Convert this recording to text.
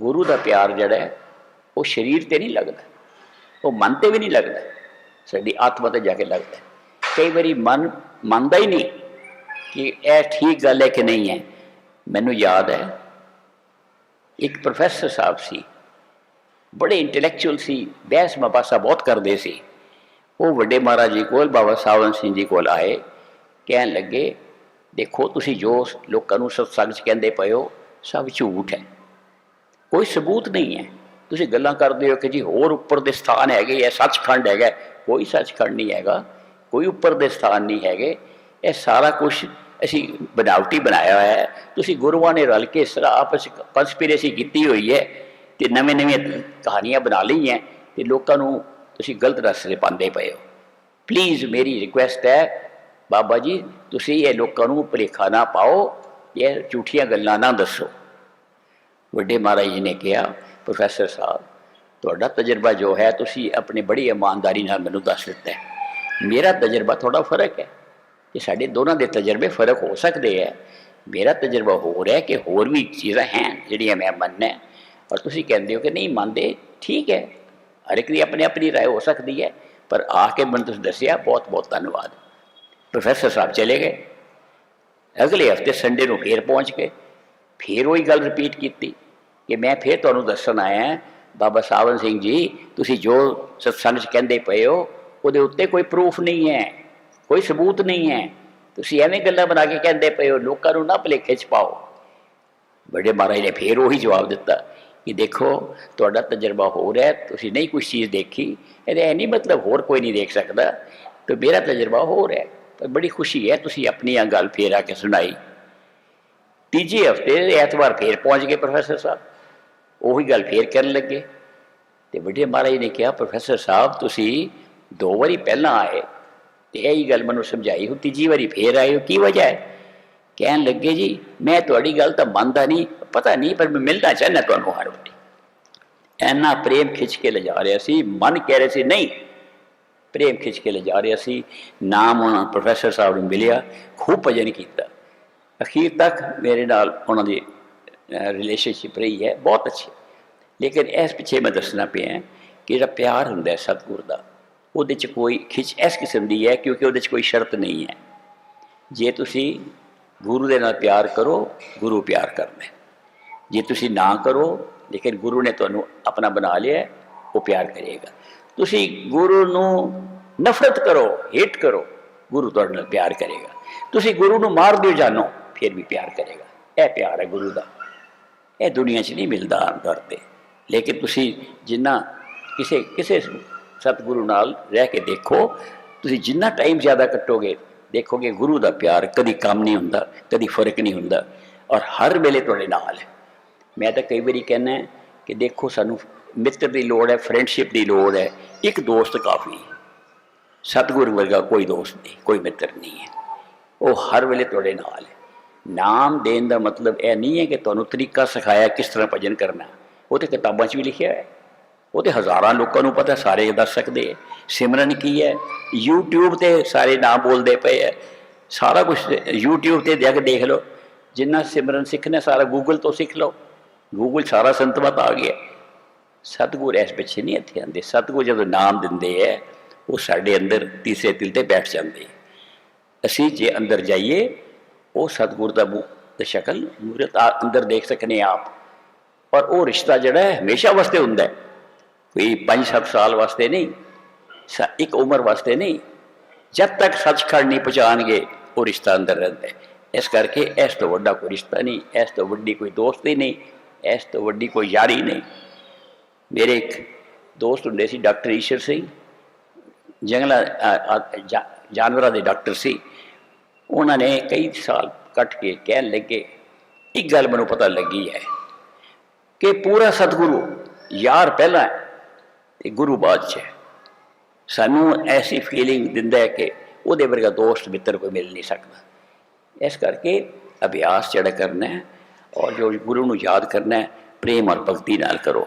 ਗੁਰੂ ਦਾ ਪਿਆਰ ਜਿਹੜਾ ਉਹ ਸਰੀਰ ਤੇ ਨਹੀਂ ਲੱਗਦਾ। ਉਹ ਮਨ ਤੇ ਵੀ ਨਹੀਂ ਲੱਗਦਾ। ਸਾਡੀ ਆਤਮਾ ਤੇ ਜਾ ਕੇ ਲੱਗਦਾ। ਕਈ ਵਾਰੀ ਮਨ ਮੰਨਦਾ ਹੀ ਨਹੀਂ ਕਿ ਇਹ ਠੀਕ ਗੱਲ ਹੈ ਕਿ ਨਹੀਂ ਹੈ। ਮੈਨੂੰ ਯਾਦ ਹੈ, ਇੱਕ ਪ੍ਰੋਫੈਸਰ ਸਾਹਿਬ ਸੀ। ਬੜੇ ਇੰਟੈਲੈਕਚੁਅਲ ਸੀ, ਬਹਿਸ ਮਬਾਸਾ ਬਹੁਤ ਕਰਦੇ ਸੀ। ਉਹ ਵੱਡੇ ਮਹਾਰਾਜ ਜੀ ਕੋਲ, ਬਾਬਾ ਸਾਵਨ ਸਿੰਘ ਜੀ ਕੋਲ ਆਏ। ਕਹਿਣ ਲੱਗੇ, ਦੇਖੋ, ਤੁਸੀਂ ਜੋ ਲੋਕਾਂ ਨੂੰ ਸਤਸੰਗ 'ਚ ਕਹਿੰਦੇ ਪਏ ਹੋ, ਸਭ ਝੂਠ ਹੈ। ਕੋਈ ਸਬੂਤ ਨਹੀਂ ਹੈ। ਤੁਸੀਂ ਗੱਲਾਂ ਕਰਦੇ ਹੋ ਕਿ ਜੀ ਹੋਰ ਉੱਪਰ ਦੇ ਸਥਾਨ ਹੈਗੇ ਇਹ ਸੱਚਖੰਡ ਹੈਗਾ। ਕੋਈ ਸੱਚਖੰਡ ਨਹੀਂ ਹੈਗਾ, ਕੋਈ ਉੱਪਰ ਦੇ ਸਥਾਨ ਨਹੀਂ ਹੈਗੇ। ਇਹ ਸਾਰਾ ਕੁਝ ਅਸੀਂ ਬਨਾਵਟੀ ਬਣਾਇਆ ਹੋਇਆ ਹੈ। ਤੁਸੀਂ ਗੁਰੂਆਂ ਨੇ ਰਲ ਕੇ ਇਸ ਤਰ੍ਹਾਂ ਆਪਸ ਕੰਸਪੀਰੇਸੀ ਕੀਤੀ ਹੋਈ ਹੈ ਤੇ ਨਵੇਂ ਨਵੇਂ ਕਹਾਣੀਆਂ ਬਣਾ ਲਈਆਂ ਤੇ ਲੋਕਾਂ ਨੂੰ ਤੁਸੀਂ ਗਲਤ ਰਸਤੇ ਪਾਉਂਦੇ ਪਏ ਹੋ। ਪਲੀਜ਼ ਮੇਰੀ ਰਿਕੁਐਸਟ ਹੈ, ਬਾਬਾ ਜੀ, ਤੁਸੀਂ ਇਹ ਲੋਕਾਂ ਨੂੰ ਭੁਲੇਖਾ ਨਾ ਪਾਓ, ਇਹ ਝੂਠੀਆਂ ਗੱਲਾਂ ਨਾ ਦੱਸੋ। ਵੱਡੇ ਮਹਾਰਾਜ ਜੀ ਨੇ ਕਿਹਾ, ਪ੍ਰੋਫੈਸਰ ਸਾਹਿਬ, ਤੁਹਾਡਾ ਤਜਰਬਾ ਜੋ ਹੈ, ਤੁਸੀਂ ਆਪਣੀ ਬੜੀ ਇਮਾਨਦਾਰੀ ਨਾਲ ਮੈਨੂੰ ਦੱਸ ਦਿੱਤਾ ਹੈ। ਮੇਰਾ ਤਜਰਬਾ ਥੋੜਾ ਫ਼ਰਕ ਹੈ। ਕਿ ਸਾਡੇ ਦੋਨਾਂ ਦੇ ਤਜਰਬੇ ਫ਼ਰਕ ਹੋ ਸਕਦੇ ਹੈ, ਮੇਰਾ ਤਜਰਬਾ ਹੋਰ ਹੈ ਕਿ ਹੋਰ ਵੀ ਚੀਜ਼ਾਂ ਹਨ ਜਿਹੜੀਆਂ ਮੈਂ ਮੰਨਣਾ ਹੈ। ਔਰ ਤੁਸੀਂ ਕਹਿੰਦੇ ਹੋ ਕਿ ਨਹੀਂ ਮੰਨਦੇ, ਠੀਕ ਹੈ। ਹਰ ਇੱਕ ਦੀ ਆਪਣੀ ਆਪਣੀ ਰਾਏ ਹੋ ਸਕਦੀ ਹੈ, ਪਰ ਆ ਕੇ ਮੈਨੂੰ ਤੁਸੀਂ ਦੱਸਿਆ ਬਹੁਤ ਬਹੁਤ ਧੰਨਵਾਦ। ਪ੍ਰੋਫੈਸਰ ਸਾਹਿਬ ਚਲੇ ਗਏ। ਅਗਲੇ ਹਫ਼ਤੇ ਸੰਡੇ ਨੂੰ ਫੇਰ ਪਹੁੰਚ ਗਏ। ਫੇਰ ਉਹੀ ਗੱਲ ਰਿਪੀਟ ਕੀਤੀ। ਕਿ ਮੈਂ ਫੇਰ ਤੁਹਾਨੂੰ ਦੱਸਣ ਆਇਆ ਬਾਬਾ ਸਾਵਨ ਸਿੰਘ ਜੀ ਤੁਸੀਂ ਜੋ ਸਤਸੰਗ 'ਚ ਕਹਿੰਦੇ ਪਏ ਹੋ ਉਹਦੇ ਉੱਤੇ ਕੋਈ ਪ੍ਰੂਫ ਨਹੀਂ ਹੈ ਕੋਈ ਸਬੂਤ ਨਹੀਂ ਹੈ। ਤੁਸੀਂ ਐਵੇਂ ਗੱਲਾਂ ਬਣਾ ਕੇ ਕਹਿੰਦੇ ਪਏ ਹੋ ਲੋਕਾਂ ਨੂੰ ਨਾ ਭੁਲੇਖੇ 'ਚ ਪਾਓ। ਬੜੇ ਮਹਾਰਾਜ ਨੇ ਫੇਰ ਉਹੀ ਜਵਾਬ ਦਿੱਤਾ ਕਿ ਦੇਖੋ ਤੁਹਾਡਾ ਤਜਰਬਾ ਹੋ ਰਿਹਾ ਹੈ, ਤੁਸੀਂ ਨਹੀਂ ਕੁਝ ਚੀਜ਼ ਦੇਖੀ ਇਹਦਾ ਇਹ ਨਹੀਂ ਮਤਲਬ ਹੋਰ ਕੋਈ ਨਹੀਂ ਦੇਖ ਸਕਦਾ ਤੇ ਮੇਰਾ ਤਜਰਬਾ ਹੋ ਰਿਹਾ ਹੈ। ਪਰ ਬੜੀ ਖੁਸ਼ੀ ਹੈ ਤੁਸੀਂ ਆਪਣੀ ਆ ਗੱਲ ਫੇਰ ਆ ਕੇ ਸੁਣਾਈ। ਤੀਜੇ ਹਫ਼ਤੇ ਐਤਵਾਰ ਫੇਰ ਪਹੁੰਚ ਗਏ ਪ੍ਰੋਫੈਸਰ ਸਾਹਿਬ। ਉਹੀ ਗੱਲ ਫੇਰ ਕਰਨ ਲੱਗੇ। ਤੇ ਵੱਡੇ ਮਹਾਰਾਜ ਨੇ ਕਿਹਾ, ਪ੍ਰੋਫੈਸਰ ਸਾਹਿਬ, ਤੁਸੀਂ ਦੋ ਵਾਰੀ ਪਹਿਲਾਂ ਆਏ ਤੇ ਇਹੀ ਗੱਲ ਮੈਨੂੰ ਸਮਝਾਈ ਹੁਣ ਤੀਜੀ ਵਾਰੀ ਫੇਰ ਆਏ ਹੋ, ਕੀ ਵਜ੍ਹਾ ਹੈ? ਕਹਿਣ ਲੱਗੇ ਜੀ, ਮੈਂ ਤੁਹਾਡੀ ਗੱਲ ਤਾਂ ਮੰਨਦਾ ਨਹੀਂ, ਪਤਾ ਨਹੀਂ, ਪਰ ਮੈਂ ਮਿਲਣਾ ਚਾਹੁੰਦਾ ਤੁਹਾਨੂੰ ਹਰ ਵਾਰੀ। ਐਨਾ ਪ੍ਰੇਮ ਖਿੱਚ ਕੇ ਲਿਜਾ ਰਿਹਾ ਸੀ, ਮਨ ਕਹਿ ਰਿਹਾ ਸੀ, ਨਹੀਂ, ਪ੍ਰੇਮ ਖਿੱਚ ਕੇ ਲਿਜਾ ਰਿਹਾ ਸੀ। ਨਾਮ ਉਹਨਾਂ, ਪ੍ਰੋਫੈਸਰ ਸਾਹਿਬ ਨੂੰ ਮਿਲਿਆ, ਖੂਬ ਭਜਨ ਕੀਤਾ। ਅਖੀਰ ਤੱਕ ਮੇਰੇ ਨਾਲ ਉਹਨਾਂ ਦੀ ਰਿਲੇਸ਼ਨਸ਼ਿਪ ਰਹੀ ਹੈ, ਬਹੁਤ ਅੱਛੀ। ਲੇਕਿਨ ਇਸ ਪਿੱਛੇ ਮੈਂ ਦੱਸਣਾ ਪਿਆ ਕਿ ਜਿਹੜਾ ਪਿਆਰ ਹੁੰਦਾ ਹੈ ਸਤਿਗੁਰ ਦਾ, ਉਹਦੇ 'ਚ ਕੋਈ ਖਿੱਚ ਇਸ ਕਿਸਮ ਦੀ ਹੈ ਕਿਉਂਕਿ ਉਹਦੇ 'ਚ ਕੋਈ ਸ਼ਰਤ ਨਹੀਂ ਹੈ। ਜੇ ਤੁਸੀਂ ਗੁਰੂ ਦੇ ਨਾਲ ਪਿਆਰ ਕਰੋ, ਗੁਰੂ ਪਿਆਰ ਕਰਦਾ ਜੇ ਤੁਸੀਂ ਨਾ ਕਰੋ, ਲੇਕਿਨ ਗੁਰੂ ਨੇ ਤੁਹਾਨੂੰ ਆਪਣਾ ਬਣਾ ਲਿਆ ਉਹ ਪਿਆਰ ਕਰੇਗਾ। ਤੁਸੀਂ ਗੁਰੂ ਨੂੰ ਨਫ਼ਰਤ ਕਰੋ ਹੇਟ ਕਰੋ, ਗੁਰੂ ਤੁਹਾਡੇ ਨਾਲ ਪਿਆਰ ਕਰੇਗਾ। ਤੁਸੀਂ ਗੁਰੂ ਨੂੰ ਮਾਰ ਦਿਓ ਜਾਨੋ, ਫਿਰ ਵੀ ਪਿਆਰ ਕਰੇਗਾ। ਇਹ ਪਿਆਰ ਹੈ ਗੁਰੂ ਦਾ। ਇਹ ਦੁਨੀਆ 'ਚ ਨਹੀਂ ਮਿਲਦਾ ਆਮ ਤੌਰ ਤੇ ਲੇਕਿਨ ਤੁਸੀਂ ਜਿੰਨਾ ਕਿਸੇ ਕਿਸੇ ਸਤਿਗੁਰੂ ਨਾਲ ਰਹਿ ਕੇ ਦੇਖੋ, ਤੁਸੀਂ ਜਿੰਨਾ ਟਾਈਮ ਜ਼ਿਆਦਾ ਕੱਟੋਗੇ, ਦੇਖੋਗੇ ਗੁਰੂ ਦਾ ਪਿਆਰ ਕਦੀ ਕੰਮ ਨਹੀਂ ਹੁੰਦਾ, ਕਦੀ ਫ਼ਰਕ ਨਹੀਂ ਹੁੰਦਾ ਔਰ ਹਰ ਵੇਲੇ ਤੁਹਾਡੇ ਨਾਲ ਹੈ। ਮੈਂ ਤਾਂ ਕਈ ਵਾਰੀ ਕਹਿੰਦਾ ਕਿ ਦੇਖੋ ਸਾਨੂੰ ਮਿੱਤਰ ਦੀ ਲੋੜ ਹੈ ਫਰੈਂਡਸ਼ਿਪ ਦੀ ਲੋੜ ਹੈ, ਇੱਕ ਦੋਸਤ ਕਾਫੀ ਸਤਿਗੁਰੂ ਵਰਗਾ ਕੋਈ ਦੋਸਤ ਨਹੀਂ, ਕੋਈ ਮਿੱਤਰ ਨਹੀਂ ਹੈ। ਉਹ ਹਰ ਵੇਲੇ ਤੁਹਾਡੇ ਨਾਲ ਹੈ। ਨਾਮ ਦੇਣ ਦਾ ਮਤਲਬ ਇਹ ਨਹੀਂ ਹੈ ਕਿ ਤੁਹਾਨੂੰ ਤਰੀਕਾ ਸਿਖਾਇਆ ਕਿਸ ਤਰ੍ਹਾਂ ਭਜਨ ਕਰਨਾ। ਉਹ ਤੇ ਕਿਤਾਬਾਂ 'ਚ ਵੀ ਲਿਖਿਆ ਹੈ। ਉਹ ਤੇ ਹਜ਼ਾਰਾਂ ਲੋਕਾਂ ਨੂੰ ਪਤਾ, ਸਾਰੇ ਦੱਸ ਸਕਦੇ ਹੈ। ਸਿਮਰਨ ਕੀ ਹੈ? YouTube ਤੇ ਸਾਰੇ ਨਾਮ ਬੋਲਦੇ ਪਏ ਹੈ। ਸਾਰਾ ਕੁਝ YouTube ਤੇ ਜਾ ਕੇ ਦੇਖ ਲਓ। ਜਿੰਨਾ ਸਿਮਰਨ ਸਿੱਖਣਾ, ਸਾਰਾ Google ਤੋਂ ਸਿੱਖ ਲਓ। Google ਸਾਰਾ ਸੰਤਵਤ ਆ ਗਿਆ। ਸਤਿਗੁਰ ਇਸ ਪਿੱਛੇ ਨਹੀਂ ਇੱਥੇ ਆਉਂਦੇ। ਸਤਿਗੁਰ ਜਦੋਂ ਨਾਮ ਦਿੰਦੇ ਹੈ, ਉਹ ਸਾਡੇ ਅੰਦਰ ਤੀਸਰੇ ਦਿਲ ਤੇ ਬੈਠ ਜਾਂਦੇ ਅਸੀਂ ਜੇ ਅੰਦਰ ਜਾਈਏ ਉਹ ਸਤਿਗੁਰ ਦਾ ਮੂੰਹ ਸ਼ਕਲ, ਮੂਰਤ ਆ- ਅੰਦਰ ਦੇਖ ਸਕਨੇ ਆਪ। ਪਰ ਉਹ ਰਿਸ਼ਤਾ ਜਿਹੜਾ ਹੈ, ਹਮੇਸ਼ਾ ਵਾਸਤੇ ਹੁੰਦਾ ਹੈ। ਕੋਈ 5-7 ਸਾਲ ਵਾਸਤੇ ਨਹੀਂ, ਸ- ਇੱਕ ਉਮਰ ਵਾਸਤੇ ਨਹੀਂ, ਜਦ ਤੱਕ ਸੱਚਖੰਡ ਨਹੀਂ ਪਹੁੰਚਾਣਗੇ ਉਹ ਰਿਸ਼ਤਾ ਅੰਦਰ ਰਹਿੰਦਾ ਹੈ। ਇਸ ਕਰਕੇ ਇਸ ਤੋਂ ਵੱਡਾ ਕੋਈ ਰਿਸ਼ਤਾ ਨਹੀਂ, ਇਸ ਤੋਂ ਵੱਡੀ ਕੋਈ ਦੋਸਤੀ ਨਹੀਂ, ਇਸ ਤੋਂ ਵੱਡੀ ਕੋਈ ਯਾਰੀ ਨਹੀਂ। ਮੇਰੇ ਇੱਕ ਦੋਸਤ ਹੁੰਦੇ ਸੀ, ਡਾਕਟਰ ਈਸ਼ਰ ਸਿੰਘ। ਜੰਗਲਾਂ ਜਾਨਵਰਾਂ ਦੇ ਡਾਕਟਰ ਸੀ। ਉਹਨਾਂ ਨੇ ਕਈ ਸਾਲ ਕੱਟ ਕੇ ਕਹਿਣ ਲੱਗੇ, ਇੱਕ ਗੱਲ ਮੈਨੂੰ ਪਤਾ ਲੱਗੀ ਹੈ ਕਿ ਪੂਰਾ ਸਤਿਗੁਰੂ ਯਾਰ ਪਹਿਲਾਂ ਹੈ ਤੇ ਗੁਰੂ ਬਾਅਦ 'ਚ ਹੈ। ਸਾਨੂੰ ਐਸੀ ਫੀਲਿੰਗ ਦਿੰਦਾ ਹੈ ਕਿ ਉਹਦੇ ਵਰਗਾ ਦੋਸਤ ਮਿੱਤਰ ਕੋਈ ਮਿਲ ਨਹੀਂ ਸਕਦਾ। ਇਸ ਕਰਕੇ ਅਭਿਆਸ ਜਿਹੜਾ ਕਰਨਾ ਹੈ ਔਰ ਜੋ ਗੁਰੂ ਨੂੰ ਯਾਦ ਕਰਨਾ ਹੈ, ਪ੍ਰੇਮ ਔਰ ਭਗਤੀ ਨਾਲ ਕਰੋ।